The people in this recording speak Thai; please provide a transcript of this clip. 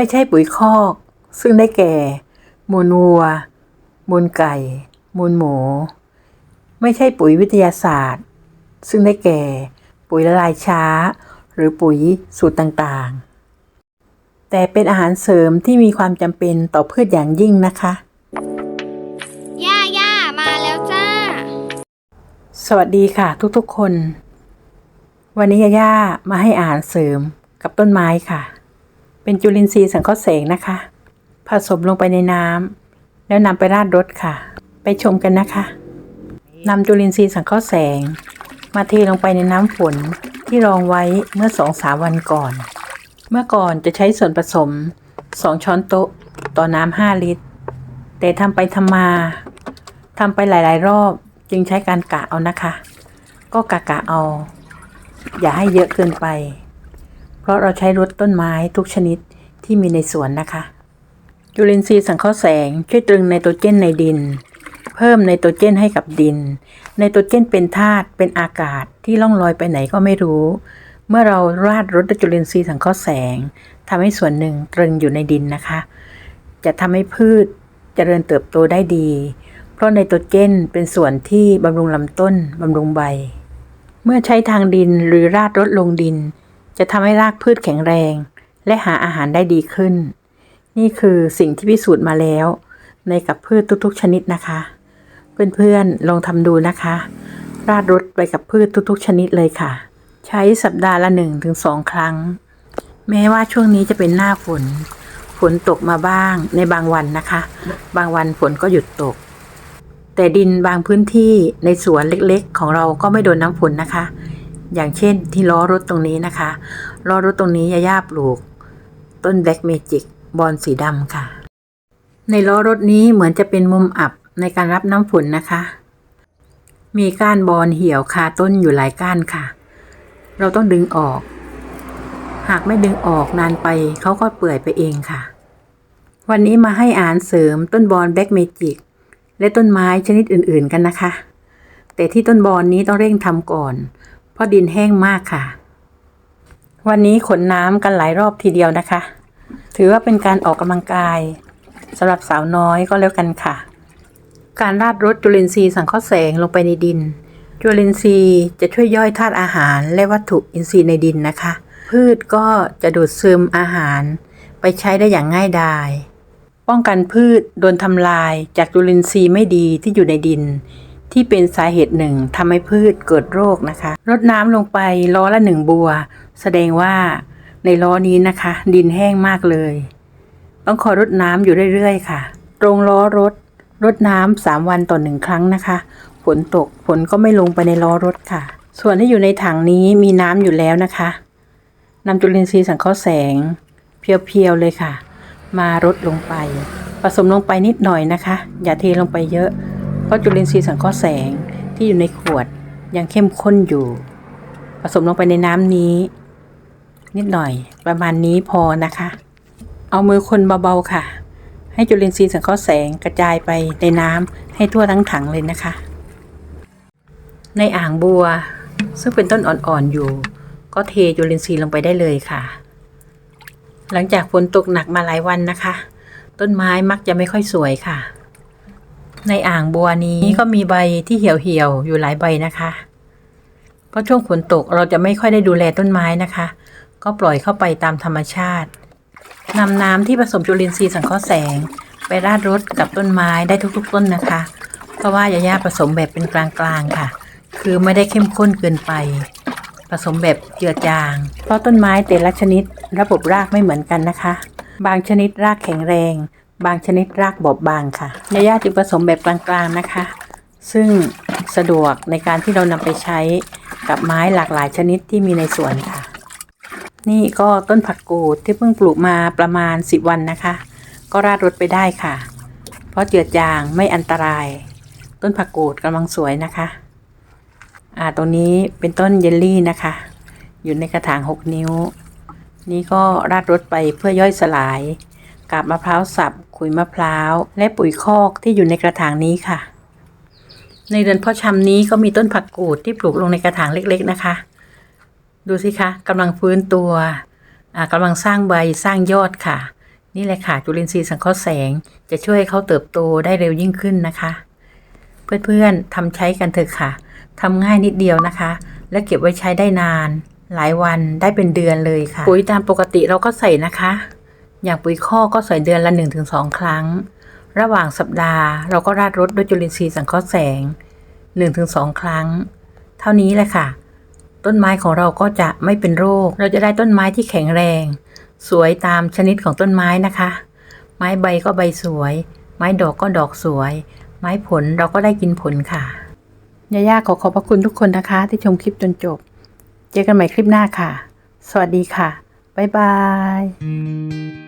ไม่ใช่ปุ๋ยคอก ซึ่งได้แก่ มูลวัว มูลไก่ มูลหมู ไม่ใช่ปุ๋ยวิทยาศาสตร์ ซึ่งได้แก่ ปุ๋ยละลายช้า หรือปุ๋ยสูตรต่างๆ แต่เป็นอาหารเสริมที่มีความจำเป็นต่อพืชอย่างยิ่งนะคะย่าย่ามาแล้วจ้า สวัสดีค่ะทุกๆคน วันนี้ย่าๆมาให้อาหารเสริมกับต้นไม้ค่ะ เป็นจุลินทรีย์สังเคราะห์แสงนะคะ ผสมลงไปในน้ำแล้วนำไปราดรถค่ะ ไปชมกันนะคะนำจุลินทรีย์สังเคราะห์แสง มาเทลงไปในน้ำฝนที่รองไว้เมื่อสองสามวันก่อน เมื่อก่อนจะใช้ส่วนผสม 2 ช้อนโต๊ะต่อน้ำ5ลิตร แต่ทำไปทำมาทำไปหลาย ๆ รอบจึงใช้การกะเอานะคะ ก็กะกะเอา อย่าให้เยอะเกินไป ราะเราใช้รดต้นไม้ทุกชนิดที่มีในสวนนะคะ จุลินทรีย์สังเคราะห์แสงช่วยตรึงไนโตรเจนในดิน เพิ่มไนโตรเจนให้กับดิน ไนโตรเจนเป็นธาตุเป็นอากาศที่ล่องลอยไปไหนก็ไม่รู้ เมื่อเราราดรดจุลินทรีย์สังเคราะห์แสงทำให้ส่วนหนึ่งตรึงอยู่ในดินนะคะ จะทำให้พืชเจริญเติบโตได้ดี เพราะไนโตรเจนเป็นส่วนที่บำรุงลำต้นบำรุงใบ เมื่อใช้ทางดินหรือราดรดลงดิน จะทำให้รากพืชแข็งแรง และหาอาหารได้ดีขึ้น นี่คือสิ่งที่พิสูจน์มาแล้ว ในกับพืชทุกๆ ชนิดนะคะ เพื่อนๆลองทำดูนะคะ ราดรดไปกับพืชทุกๆ ชนิดเลยค่ะ ใช้สัปดาห์ละหนึ่งถึงสองครั้ง แม้ว่าช่วงนี้จะเป็นหน้าฝนฝนตกมาบ้างในบางวันนะคะ บางวันฝนก็หยุดตก แต่ดินบางพื้นที่ในสวนเล็กๆ ของเราก็ไม่โดนน้ำฝนนะคะ อย่างเช่นที่ล้อรถตรงนี้นะคะ ล้อรถตรงนี้ยาย่าปลูก ต้นแบล็กเมจิกบอนสีดำค่ะ ในล้อรถนี้เหมือนจะเป็นมุมอับในการรับน้ำฝนนะคะ มีก้านบอนเหี่ยวคาต้นอยู่หลายก้านค่ะ เราต้องดึงออก หากไม่ดึงออกนานไปเขาก็เปื่อยไปเองค่ะ วันนี้มาให้อาหารเสริมต้นบอนแบล็กเมจิกและต้นไม้ชนิดอื่นๆกันนะคะ แต่ที่ต้นบอนนี้ต้องเร่งทำก่อน เพราะดินแห้งมากค่ะ วันนี้ขนน้ำกันหลายรอบทีเดียวนะคะ ถือว่าเป็นการออกกำลังกายสำหรับสาวน้อยก็แล้วกันค่ะ การราดรดจุลินทรีย์สังเคราะห์แสงลงไปในดิน จุลินทรีย์จะช่วยย่อยธาตุอาหารและวัตถุอินทรีย์ในดินนะคะ พืชก็จะดูดซึมอาหารไปใช้ได้อย่างง่ายดาย ป้องกันพืชโดนทำลายจากจุลินทรีย์ไม่ดีที่อยู่ในดิน ที่เป็นสาเหตุหนึ่งทำให้พืชเกิดโรคนะคะรดน้ำลงไปล้อละหนึ่งบัว แสดงว่าในล้อนี้นะคะ ดินแห้งมากเลย ต้องคอยรดน้ำอยู่เรื่อยๆค่ะ ตรงล้อรถรดน้ำสามวันต่อหนึ่งครั้งนะคะฝนตกฝนก็ไม่ลงไปในล้อรถค่ะ ส่วนที่อยู่ในถังนี้มีน้ำอยู่แล้วนะคะนำจุลินทรีย์สังเคราะห์แสง เพียวๆเลยค่ะ มารดลงไป ผสมลงไปนิดหน่อยนะคะ อย่าเทลงไปเยอะ เพราะจุลินทรีย์สังเคราะห์แสงที่อยู่ในขวดยังเข้มข้นอยู่ ผสมลงไปในน้ำนี้ นิดหน่อยประมาณนี้พอนะคะ เอามือคนเบาๆค่ะ ให้จุลินทรีย์สังเคราะห์แสงกระจายไปในน้ำให้ทั่วทั้งถังเลยนะคะ ในอ่างบัวซึ่งเป็นต้นอ่อนๆอยู่ ก็เทจุลินทรีย์ลงไปได้เลยค่ะ หลังจากฝนตกหนักมาหลายวันนะคะ ต้นไม้มักจะไม่ค่อยสวยค่ะ ในอ่างบัวนี้ก็มีใบที่เหี่ยวๆอยู่หลายใบนะคะ เพราะช่วงฝนตกเราจะไม่ค่อยได้ดูแลต้นไม้นะคะ ก็ปล่อยเข้าไปตามธรรมชาตินำน้ำที่ผสมจุลินทรีย์สังเคราะห์แสง ไปราดรดกับต้นไม้ได้ทุกๆ ต้นนะคะ เพราะว่ายาย่าผสมแบบเป็นกลางๆค่ะ คือไม่ได้เข้มข้นเกินไป ผสมแบบเจือจาง เพราะต้นไม้แต่ละชนิด ระบบรากไม่เหมือนกันนะคะ บางชนิดรากแข็งแรง บางชนิดรากบอบบางค่ะยาย่าจึงผสมแบบกลางๆนะคะ ซึ่งสะดวกในการที่เรานำไปใช้กับไม้หลากหลายชนิดที่มีในสวนค่ะ นี่ก็ต้นผักกูดที่เพิ่งปลูกมาประมาณ 10 วันนะคะ ก็ราดรดไปได้ค่ะ เพราะเจือจางไม่อันตราย ต้นผักกูดกำลังสวยนะคะอ่าตรงนี้เป็นต้นเยลลี่นะคะ อยู่ในกระถาง 6 นิ้ว นี่ก็ราดรดไปเพื่อย่อยสลาย กับมะพร้าวสับ ขุยมะพร้าว และปุ๋ยคอกที่อยู่ในกระถางนี้ค่ะ ในเรือนพาะชำนี้ก็มีต้นผักกูดที่ปลูกลงในกระถางเล็ก ๆนะคะ ดูสิคะกำลังฟื้นตัวอ่ากำลังสร้างใบสร้างยอดค่ะ นี่แหละค่ะ จุลินทรีย์สังเคราะห์แสง จะช่วยให้เขาเติบโตได้เร็วยิ่งขึ้นนะคะ เพื่อนๆทำใช้กันเถอะค่ะทำง่ายนิดเดียวนะคะ และเก็บไว้ใช้ได้นาน หลายวันได้เป็นเดือนเลยค่ะ ปุ๋ยตามปกติเราก็ใส่นะคะ อย่างปุ๋ยข้อก็ใส่เดือนละ 1-2 ครั้ง ระหว่างสัปดาห์เราก็ราดรดด้วยจุลินทรีย์สังเคราะห์แสง 1-2 ครั้ง เท่านี้แหละค่ะ ต้นไม้ของเราก็จะไม่เป็นโรค เราจะได้ต้นไม้ที่แข็งแรง สวยตามชนิดของต้นไม้นะคะ ไม้ใบก็ใบสวย ไม้ดอกก็ดอกสวย ไม้ผลเราก็ได้กินผลค่ะยาย่าขอขอบพระคุณทุกคนนะคะ ที่ชมคลิปจนจบ เจอกันใหม่คลิปหน้าค่ะ สวัสดีค่ะ บ๊ายบาย